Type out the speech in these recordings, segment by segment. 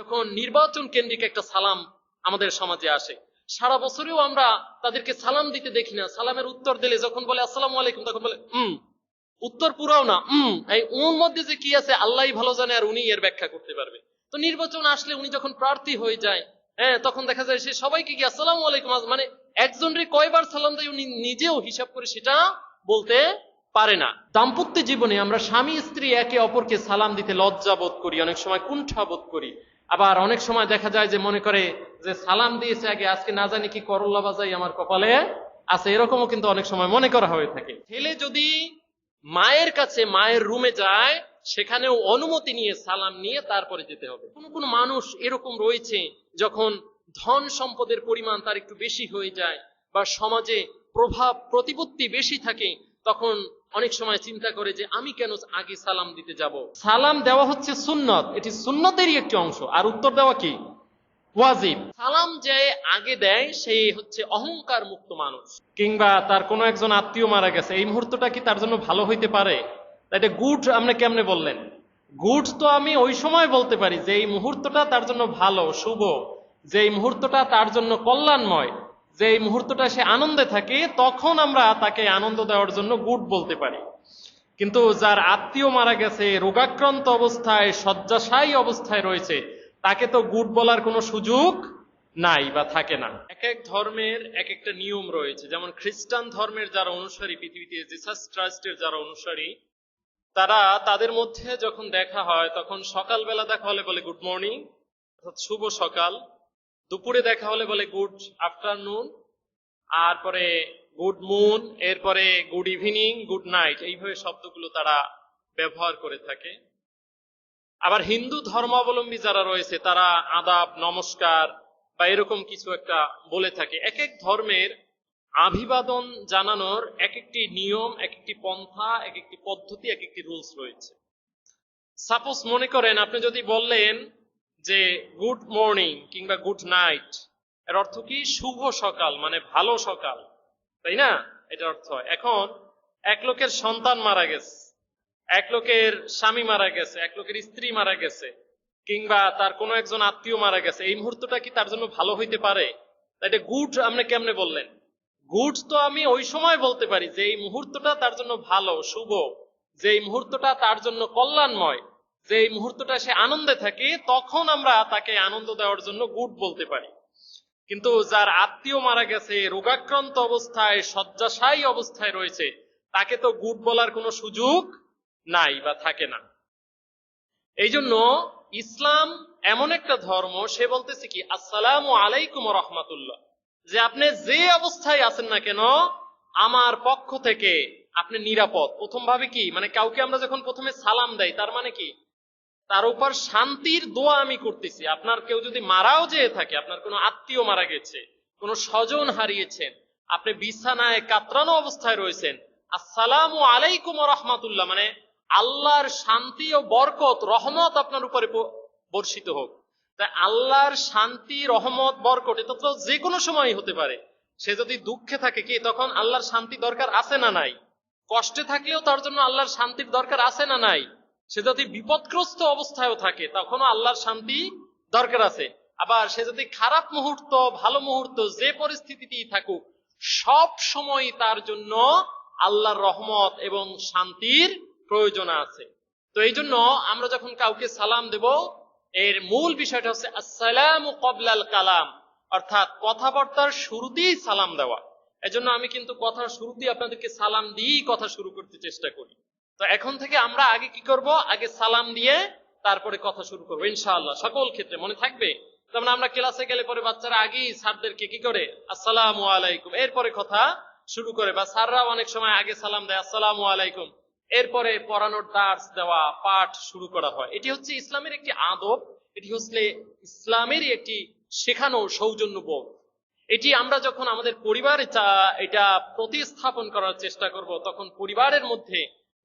যখন নির্বাচন কেন্দ্রিক একটা সালাম আমাদের সমাজে আসে, সারা বছরেও আমরা তাদেরকে সালাম দিতে দেখি না। সালামের উত্তর দিলে যখন বলে, আসসালামু আলাইকুম, তখন বলে হুম উত্তর পুরাও না হুম এই উর মধ্যে যে কি আছে আল্লাহই ভালো জানে আর উনি এর ব্যাখ্যা করতে পারবে। তো নির্বাচন আসলে উনি যখন প্রার্থী হয়ে যায় হ্যাঁ তখন দেখা যায় সে সবাইকে কি আসসালামু আলাইকুম মানে একজনের কয়বার সালাম দেয়, উনি নিজেও হিসাব করে সেটা বলতে পারে না। দাম্পত্য জীবনে আমরা স্বামী স্ত্রী একে অপরকে সালাম দিতে লজ্জা বোধ করি, অনেক সময় কুণ্ঠা বোধ করি। আবার অনেক সময় দেখা যায় যে মনে করে যে সালাম দিয়েছে আগে, আজকে না জানি কি করল্লা বাজাই আমার কপালে আছে, এরকমও কিন্তু অনেক সময় মনে করা হয়ে থাকে। ছেলে যদি মায়ের কাছে, মায়ের রুমে যায়, সেখানেও অনুমতি নিয়ে সালাম নিয়ে তারপরে যেতে হবে। কোন কোন মানুষ এরকম রয়েছে যখন ধন সম্পদের পরিমাণ তার একটু বেশি হয়ে যায় বা সমাজে প্রভাব, প্রতিপত্তি বেশি থাকে তখন অনেক সময় চিন্তা করে যে আমি কেন আগে সালাম দিতে যাব? সালাম দেওয়া হচ্ছে সুন্নত। এটি সুন্নতেরই একটি অংশ। আর উত্তর দেওয়া কি? ওয়াজিব। সালাম যে আগে দেয় সেই হচ্ছে অহংকার মুক্ত মানুষ। কিংবা তার কোনো একজন আত্মীয় মারা গেছে। এই মুহূর্তটা কি তার জন্য ভালো হইতে পারে? এটা গুড আপনি কেমনে বললেন? গুড তো আমি ওই সময় বলতে পারি যে এই মুহূর্তটা তার জন্য ভালো, শুভ। যে এই মুহূর্তটা তার জন্য কল্যাণময়। যে এই মুহূর্তটা সে আনন্দে থাকে, তখন আমরা তাকে আনন্দ দেওয়ার জন্য গুড বলতে পারি। কিন্তু যার আত্মীয় মারা গেছে, রোগাক্রান্ত অবস্থায়, শয্যাশায়ী অবস্থায় রয়েছে, তাকে তো গুড বলার কোনো সুযোগ নাই বা থাকে না। এক এক ধর্মের এক একটা নিয়ম রয়েছে। যেমন খ্রিস্টান ধর্মের যারা অনুসারী, পৃথিবীতে জিসাস ট্রাস্টের যারা অনুসারী, তারা তাদের মধ্যে যখন দেখা হয়, তখন সকালবেলা দেখা হলে বলে, গুড মর্নিং অর্থাৎ শুভ সকাল। দুপুরে দেখা হলে বলে গুড আফটারনুন, আর পরে গুড মুন, এরপরে গুড ইভিনিং, গুড নাইট, এইভাবে শব্দগুলো তারা ব্যবহার করে থাকে। আবার হিন্দু ধর্মাবলম্বী যারা রয়েছে, তারা আদাব, নমস্কার বা এরকম কিছু একটা বলে থাকে। এক এক ধর্মের আভিবাদন জানানোর এক একটি নিয়ম এক একটি পন্থা এক একটি পদ্ধতি এক একটি রুলস রয়েছে। সাপোজ মনে করেন, আপনি যদি বললেন যে গুড মর্নিং কিংবা গুড নাইট এর অর্থ কি? শুভ সকাল মানে ভালো সকাল। তাই না? এটার অর্থ। এখন এক লোকের সন্তান মারা গেছে, এক লোকের স্বামী মারা গেছে, এক লোকের স্ত্রী মারা গেছে, কিংবা তার কোনো একজন আত্মীয় মারা গেছে। এই মুহূর্তটা কি তার জন্য ভালো হইতে পারে? এটা গুড আপনি কেমনে বললেন? গুড তো আমি ওই সময় বলতে পারি যে এই মুহূর্তটা তার জন্য ভালো, শুভ। যে এই মুহূর্তটা তার জন্য কল্যাণময়। যে এই মুহূর্তটা সে আনন্দে থাকে, তখন আমরা তাকে আনন্দ দেওয়ার জন্য গুড বলতে পারি। কিন্তু যার আত্মীয় মারা গেছে, রোগাক্রান্ত অবস্থায়, শয্যাশায়ী অবস্থায় রয়েছে, তাকে তো গুড বলার কোনো সুযোগ নাই বা থাকে না। এই জন্য ইসলাম এমন একটা ধর্ম, সে বলতেছে কি, আসসালাম আলাইকুম রহমাতুল্লাহ। যে আপনি যে অবস্থায় আছেন না কেন, আমার পক্ষ থেকে আপনি নিরাপদ। প্রথম ভাবে কি মানে কাউকে আমরা যখন প্রথমে সালাম দেই, তার মানে কি তার উপর শান্তির দোয়া আমি করতেছি। আপনার কেউ যদি মারাও যেয়ে থাকে, আপনার কোনো আত্মীয় মারা গেছে, কোনো স্বজন হারিয়েছেন, আপনি বিছানায় কাতরানো অবস্থায় রয়েছেন, আসসালামু আলাইকুম রহমাতুল্লাহ মানে আল্লাহর শান্তি ও বরকত, রহমত আপনার উপরে বর্ষিত হোক। তাই আল্লাহর শান্তি, রহমত বরকট এটা তো যে কোনো সময় হতে পারে। সে যদি দুঃখে থাকে, কি তখন আল্লাহর শান্তি দরকার আছে না নাই? কষ্টে থাকলেও তার জন্য আল্লাহর শান্তির দরকার আছে না নাই? সে যদি বিপদগ্রস্ত অবস্থায়ও থাকে, তখনও আল্লাহর শান্তি দরকার আছে। আবার সে যদি খারাপ মুহূর্ত, ভালো মুহূর্ত, যে পরিস্থিতিতেই থাকুক, সব সময় তার জন্য আল্লাহর রহমত এবং শান্তির প্রয়োজন আছে। তো এই জন্য আমরা যখন কাউকে সালাম দেব, এর মূল বিষয়টা হচ্ছে আসসালাম কবলাল কালাম, অর্থাৎ কথাবার্তার শুরুতেই সালাম দেওয়া। এজন্য আমি কিন্তু কথার শুরুতেই আপনাদেরকে সালাম দিয়েই কথা শুরু করতে চেষ্টা করি। তো এখন থেকে আমরা আগে কি করব? আগে সালাম দিয়ে তারপরে কথা শুরু করব, ইনশাআল্লাহ। সকল ক্ষেত্রে মনে থাকবে? যেমন আমরা ক্লাসে গেলে পরে বাচ্চারা আগেই স্যারদেরকে কি করে? আসসালাম আলাইকুম। এরপরে কথা শুরু করে বা স্যাররা অনেক সময় আগে সালাম দেয়, আসসালাম আলাইকুম। এরপরে পড়ানোর দার্স দেওয়া, পাঠ শুরু করা হয়। এটি হচ্ছে ইসলামের একটি আদব, এটি হচ্ছে ইসলামেরই একটি শেখানো সৌজন্য বোধ। এটি আমরা যখন আমাদের পরিবারে এটা প্রতিস্থাপন করার চেষ্টা করব, তখন পরিবারের মধ্যে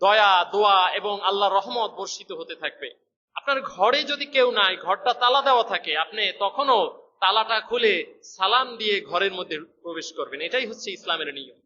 দয়া, দোয়া এবং আল্লাহ রহমত বর্ষিত হতে থাকবে। আপনার ঘরে যদি কেউ নাই, ঘরটা তালা দেওয়া থাকে, আপনি তখনও তালাটা খুলে সালাম দিয়ে ঘরের মধ্যে প্রবেশ করবেন। এটাই হচ্ছে ইসলামের নিয়ম।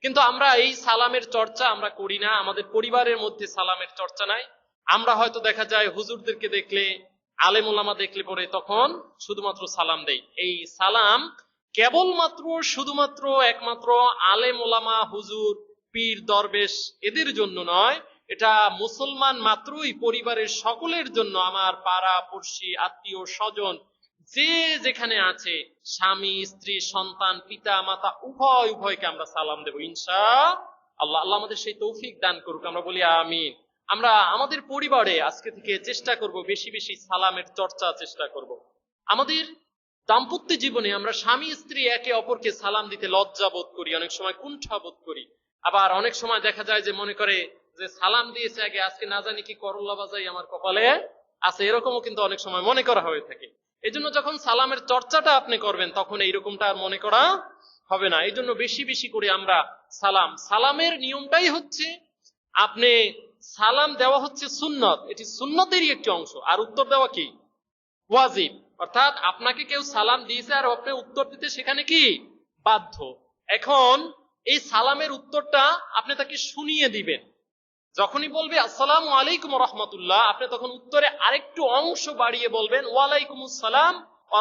কিন্তু আমরা এই সালামের চর্চা আমরা করি না, আমাদের পরিবারের মধ্যে সালামের চর্চা নাই। আমরা হয়তো দেখা যায় হুজুরদেরকে দেখলে আলেম ওলামা দেখলে পরে তখন শুধুমাত্র সালাম দেই। এই সালাম কেবলমাত্র, শুধুমাত্র একমাত্র আলেম ওলামা হুজুর পীর দরবেশ এদের জন্য নয়, এটা মুসলমান মাত্রই পরিবারের সকলের জন্য আমার পাড়া, পড়শি, আত্মীয়, স্বজন, যে যেখানে আছে, স্বামী, স্ত্রী, সন্তান, পিতা, মাতা, উভয়, উভয়কে আমরা সালাম দেব, ইনশা আল্লাহ। আল্লাহ আমাদের সেই তৌফিক দান করুক, আমরা বলি আমিন। আমরা আমাদের পরিবারে আজকে থেকে চেষ্টা করব, বেশি বেশি সালামের চর্চা চেষ্টা করব। আমাদের দাম্পত্য জীবনে আমরা স্বামী, স্ত্রী একে অপরকে সালাম দিতে লজ্জা বোধ করি, অনেক সময় কুণ্ঠা বোধ করি। আবার অনেক সময় দেখা যায় যে মনে করে যে সালাম দিয়েছে আগে, আজকে না জানি কি করল্লা বাজাই আমার কপালে আছে, এরকমও কিন্তু অনেক সময় মনে করা হয়ে থাকে। এই যখন সালামের চর্চাটা আপনি করবেন, তখন এইরকমটা আর মনে করা হবে না। এই জন্য বেশি বেশি করে আমরা সালাম। সালামের নিয়মটাই হচ্ছে, আপনি সালাম দেওয়া হচ্ছে সুন্নত। এটি সুন্নতেরই একটি অংশ। আর উত্তর দেওয়া কি? ওয়াজিব। অর্থাৎ আপনাকে কেউ সালাম দিয়েছে আর আপনি উত্তর দিতে সেখানে কি? বাধ্য। এখন এই সালামের উত্তরটা আপনি তাকে শুনিয়ে দিবেন। যখনই বলবে, আসসালামু আলাইকুম রহমতুল্লাহ আপনি তখন উত্তরে আরেকটু অংশ বাড়িয়ে বলবেন ওয়ালাইকুম আসসালাম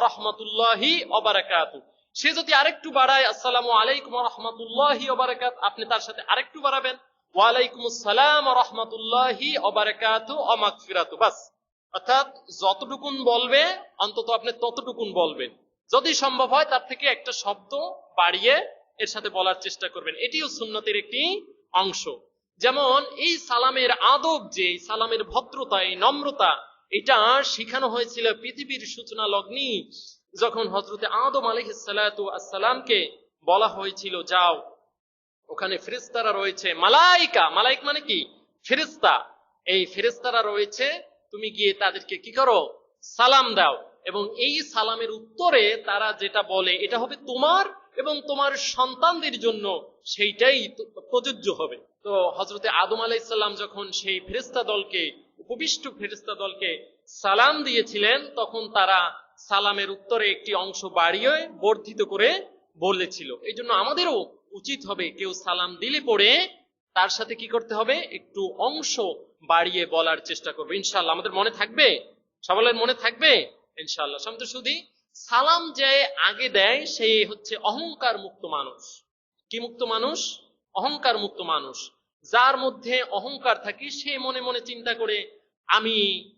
রহমতুল্লাহি অবারাকাতু সে যদি আরেকটু বাড়ায়, আসসালামু আলাইকুম রহমতুল্লাহি অবারাকাত আপনি তার সাথে আরেকটু বাড়াবেন ওয়ালাইকুম আসসালাম রহমতুল্লাহি অবারাকাতু অমাগফিরাতু বাস। অর্থাৎ যতটুকুন বলবে, অন্তত আপনি ততটুকুন বলবেন। যদি সম্ভব হয়, তার থেকে একটা শব্দ বাড়িয়ে এর সাথে বলার চেষ্টা করবেন। এটিও সুন্নতের একটি অংশ। যেমন, এই সালামের আদব যে সালামের ভদ্রতা, এই নম্রতা, এটা শেখানো হয়েছিল পৃথিবীর সূচনা লগ্নি, যখন হজরতে আদম আলহিসালামকে বলা হয়েছিল, যাও। ওখানে ফেরেস্তারা রয়েছে। মালাইকা, মালাইক মানে কি? ফেরেস্তা এই ফেরেস্তারা রয়েছে, তুমি গিয়ে তাদেরকে কি করো? সালাম দাও। এবং এই সালামের উত্তরে তারা যেটা বলে, এটা হবে তোমার এবং তোমার সন্তানদের জন্য সেইটাই প্রযোজ্য হবে। তো হজরতে আদম আলাইসাল্লাম যখন সেই ফেরেস্তা দলকে, উপবিষ্ট ফেরেস্তা দলকে সালাম দিয়েছিলেন, তখন তারা সালামের উত্তরে একটি অংশ বাড়িয়ে বর্ধিত করে বলেছিল। এই জন্য আমাদেরও উচিত হবে কেউ সালাম দিলে পরে তার সাথে কি করতে হবে? একটু অংশ বাড়িয়ে বলার চেষ্টা করব। ইনশাল্লাহ আমাদের মনে থাকবে? সবালের মনে থাকবে? ইনশাল্লাহ সমুদ্র শুধু সালাম যে আগে দেয় সে হচ্ছে অহংকার মুক্ত মানুষ। কি মুক্ত মানুষ? অহংকার মুক্ত মানুষ। যার মধ্যে অহংকার থাকে, সে মনে মনে চিন্তা করে, আমি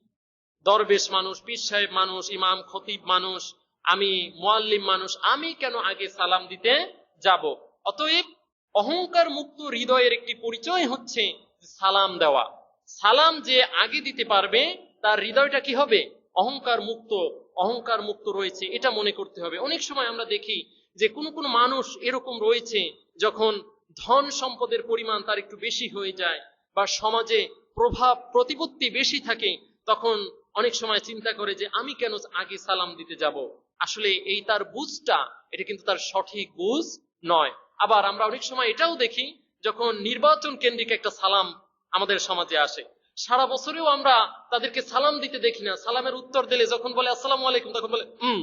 দরবেশ মানুষ, পীর সাহেব মানুষ, ইমাম, খতিব মানুষ, আমি মোয়াল্লিম মানুষ, আমি কেন আগে সালাম দিতে যাব? অতএব অহংকার মুক্ত হৃদয়ের একটি পরিচয় হচ্ছে সালাম দেওয়া। সালাম যে আগে দিতে পারবে, তার হৃদয়টা কি হবে? অহংকার মুক্ত অহংকার মুক্ত রয়েছে, এটা মনে করতে হবে। অনেক সময় আমরা দেখি যে কোন কোন মানুষ এরকম রয়েছে যখন ধন সম্পদের পরিমাণ তার একটু বেশি হয়ে যায় বা সমাজে প্রভাব, প্রতিপত্তি বেশি থাকে, তখন অনেক সময় চিন্তা করে যে আমি কেন আগে সালাম দিতে যাব? আসলে এই তার বুঝটা, এটা কিন্তু তার সঠিক বুঝ নয়। আবার আমরা অনেক সময় এটাও দেখি যখন নির্বাচন কেন্দ্রিক একটা সালাম আমাদের সমাজে আসে। সারা বছরেও আমরা তাদেরকে সালাম দিতে দেখি না। সালামের উত্তর দিলে যখন বলে, আসসালামু আলাইকুম, তখন বলে, উম,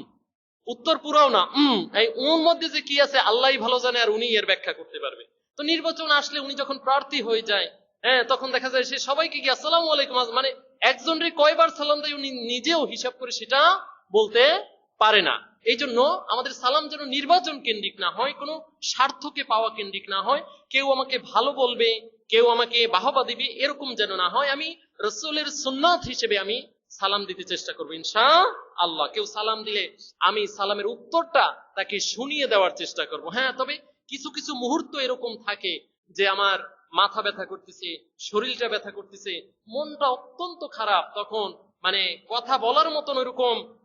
উত্তর পুরাও না, উম। এই উর মধ্যে যে কি আছে আল্লাহ ভালো জানে আর উনি এর ব্যাখ্যা করতে পারবে। তো নির্বাচন আসলে উনি যখন প্রার্থী হয়ে যায় হ্যাঁ তখন দেখা যায় সে সবাইকে কি আসসালামু আলাইকুম মানে একজনের কয়বার সালাম দেয়, উনি নিজেও হিসাব করে সেটা বলতে পারে না। এই জন্য আমাদের সালাম যেন নির্বাচন কেন্দ্রিক না হয়, কোনো স্বার্থকে পাওয়া কেন্দ্রিক না হয়, কেউ আমাকে ভালো বলবে কেউ আমাকে বাহবা দিবে, এরকম যেন না হয়, আমি রসুলের সুন্নাত হিসেবে আমি সালাম দিতে চেষ্টা করব ইনশা আল্লাহ কেউ সালাম দিলে আমি সালামের উত্তরটা তাকে শুনিয়ে দেওয়ার চেষ্টা করব। হ্যাঁ তবে কিছু কিছু মুহূর্ত এরকম থাকে যে আমার মাথা ব্যথা করতেছে, শরীরটা ব্যথা করতেছে, মনটা অত্যন্ত খারাপ, তখন মানে কথা বলার মতন ওইরকম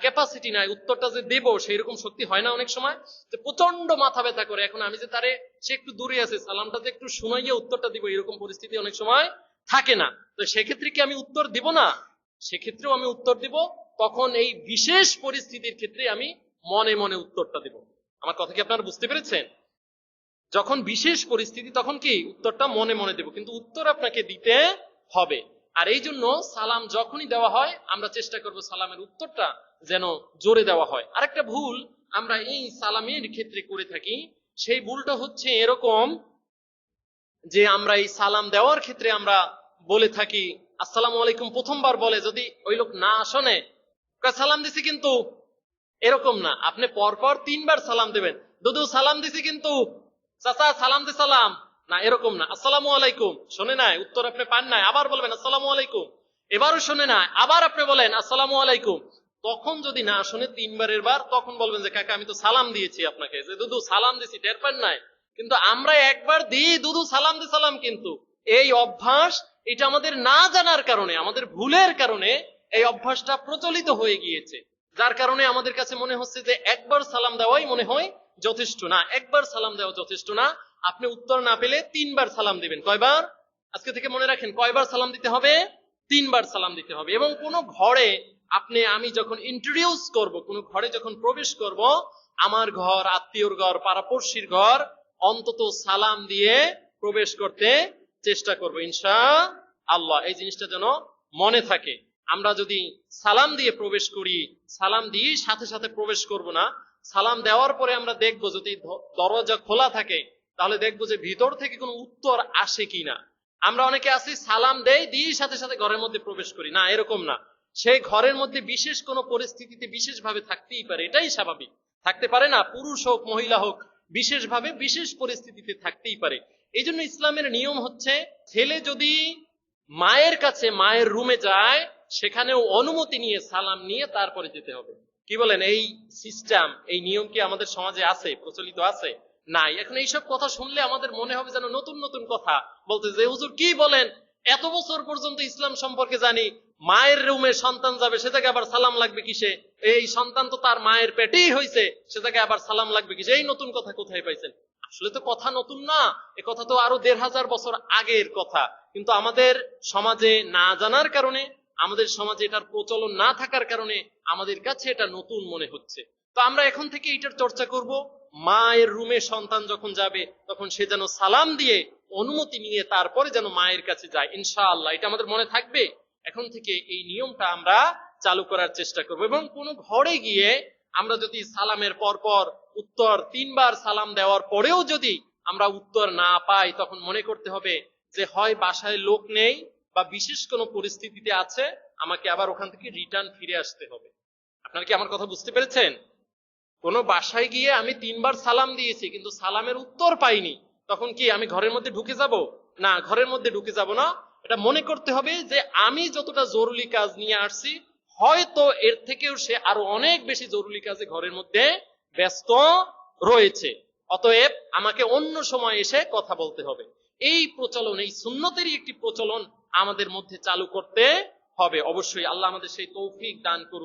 ক্যাপাসিটি নাই, উত্তরটা যে দেব সেই রকম শক্তি হয় না অনেক সময়। যে প্রচণ্ড মাথা ব্যথা করে। এখন আমি যে তারে, সে একটু দূরে আছে, সালামটা যে একটু শুনাইয়ে উত্তরটা দিব, এরকম পরিস্থিতি অনেক সময় থাকে না। তো সেক্ষেত্রে কি আমি উত্তর দিব না? সেক্ষেত্রেও আমি উত্তর দিব, তখন এই বিশেষ পরিস্থিতির ক্ষেত্রে আমি মনে মনে উত্তরটা দিব। আমার কথা কি আপনারা বুঝতে পেরেছেন? যখন বিশেষ পরিস্থিতি, তখন কি উত্তরটা মনে মনে দেব। কিন্তু উত্তর আপনাকে দিতে হবে। আর এই জন্য সালাম যখনই দেওয়া হয়, আমরা চেষ্টা করব সালামের উত্তরটা যেন জোরে দেওয়া হয়। আরেকটা ভুল আমরা এই সালামের ক্ষেত্রে করে থাকি, সেই ভুলটা হচ্ছে এরকম যে আমরা এই সালাম দেওয়ার ক্ষেত্রে আমরা বলে থাকি, আসসালামু আলাইকুম, প্রথমবার বলে, যদি ওই লোক না কয় সালাম দিছি কিন্তু এরকম না। আপনি পরপর তিনবার সালাম দেবেন। দুদু সালাম দিছি কিন্তু, চাচা, সালাম দি সালাম। না, এরকম না। আসসালামু আলাইকুম। শোনে নাই, উত্তর আপনি পান নাই, আবার বলবেন, আসসালামু আলাইকুম। এবারও শোনে নাই, আবার আপনি বলেন, আসসালামু আলাইকুম। তখন যদি না শোনে তিনবারের বার, তখন বলবেন যে, কাকা, আমি তো সালাম দিয়েছি আপনাকে। যে, দুদু, সালাম দিছি, টের পান নাই? কিন্তু আমরা একবার দিই, দুদু, সালাম দি সালাম কিন্তু। এই অভ্যাস, এটা আমাদের না জানার কারণে, আমাদের ভুলের কারণে, এই অভ্যাসটা প্রচলিত হয়ে গিয়েছে। যার কারণে আমাদের কাছে মনে হচ্ছে যে, একবার সালাম দেওয়াই মনে হয় যথেষ্ট না, একবার সালাম দেওয়া যথেষ্ট না। আপনি উত্তর না পেলে তিনবার সালাম দিবেন। কয়বার? আজকে থেকে মনে রাখেন, কয়বার সালাম দিতে হবে? তিনবার সালাম দিতে হবে। এবং কোনো ঘরে আপনি, আমি যখন ইন্ট্রোডিউস করব, কোন ঘরে যখন প্রবেশ করব, আমার ঘর, আত্মীয়র ঘর, পাড়াপড়শির ঘর, অন্তত সালাম দিয়ে প্রবেশ করতে চেষ্টা করব ইনশা আল্লাহ এই জিনিসটা যেন মনে থাকে। আমরা যদি সালাম দিয়ে প্রবেশ করি, সালাম দিয়ে সাথে সাথে প্রবেশ করব না, সালাম দেওয়ার পরে আমরা দেখব যদি দরজা খোলা থাকে তাহলে দেখব যে ভিতর থেকে কোনো উত্তর আসে কিনা। আমরা অনেকে আছি, সালাম দেই দিয়ে সাথে সাথে ঘরের মধ্যে প্রবেশ করি। না, এরকম না। সেই ঘরের মধ্যে বিশেষ কোনো পরিস্থিতিতে বিশেষভাবে থাকতেই পারে, এটাই স্বাভাবিক। থাকতে পারে না, পুরুষ হোক, মহিলা হোক, বিশেষভাবে বিশেষ পরিস্থিতিতে থাকতেই পারে। এই জন্য ইসলামের নিয়ম হচ্ছে, ছেলে যদি মায়ের কাছে, মায়ের রুমে যায়, সেখানেও অনুমতি নিয়ে, সালাম নিয়ে তারপরে যেতে হবে। কি বলেন? এই সিস্টেম এই নিয়ম কি আমাদের সমাজে আছে, প্রচলিত আছে? নাই। এখন এইসব কথা শুনলে আমাদের মনে হবে যেন নতুন নতুন কথা। বলতে যে, হুজুর, কি বলেন? এত বছর পর্যন্ত ইসলাম সম্পর্কে জানি। মায়ের রুমে সন্তান যাবে, সে থেকে আবার সালাম লাগবে কিসে? এই সন্তান তো তার মায়ের পেটেই হয়েছে সে থেকে আবার সালাম লাগবে কিসে? এই নতুন কথা কোথায় পাইছেন? আসলে তো কথা নতুন না, এ কথা তো আরও দেড় হাজার বছর আগের কথা। কিন্তু আমাদের সমাজে না জানার কারণে, আমাদের সমাজে এটার প্রচলন না থাকার কারণে আমাদের কাছে এটা নতুন মনে হচ্ছে। তো আমরা এখন থেকে এটার চর্চা করব। মায়ের রুমে সন্তান যখন যাবে, তখন সে যেন সালাম দিয়ে অনুমতি নিয়ে তারপরে যেন মায়ের কাছে যায়। ইনশাআল্লাহ, এটা আমাদের মনে থাকবে। এখন থেকে এই নিয়মটা আমরা চালু করার চেষ্টা করব এবং কোন ঘরে গিয়ে আমরা যদি সালামের পর পর উত্তর তিনবার সালাম দেওয়ার পরেও যদি আমরা উত্তর না পাই, তখন মনে করতে হবে যে, হয় বাসায় লোক নেই বা বিশেষ কোনো পরিস্থিতিতে আছে, আমাকে আবার ওখান থেকে রিটার্ন ফিরে আসতে হবে। আপনারা কি আমার কথা বুঝতে পেরেছেন? কোন বাসায় গিয়ে আমি তিনবার সালাম দিয়েছি, কিন্তু সালামের উত্তর পাইনি। তখন কি আমি ঘরের মধ্যে ঢুকে যাব? না, ঘরের মধ্যে ঢুকে যাব না। এটা মনে করতে হবে যে আমি যতটা জরুরি কাজ নিয়ে আসছি, হয়তো এর থেকেও সে আরও অনেক বেশি জরুরি কাজে ঘরের মধ্যে ব্যস্ত রয়েছে। অতএব আমাকে অন্য সময় এসে কথা বলতে হবে। এই প্রচলন, এই সুন্নতেরই একটি প্রচলন আমাদের মধ্যে চালু করতে হবে। অবশ্যই আল্লাহ আমাদের সেই তৌফিক দান করুন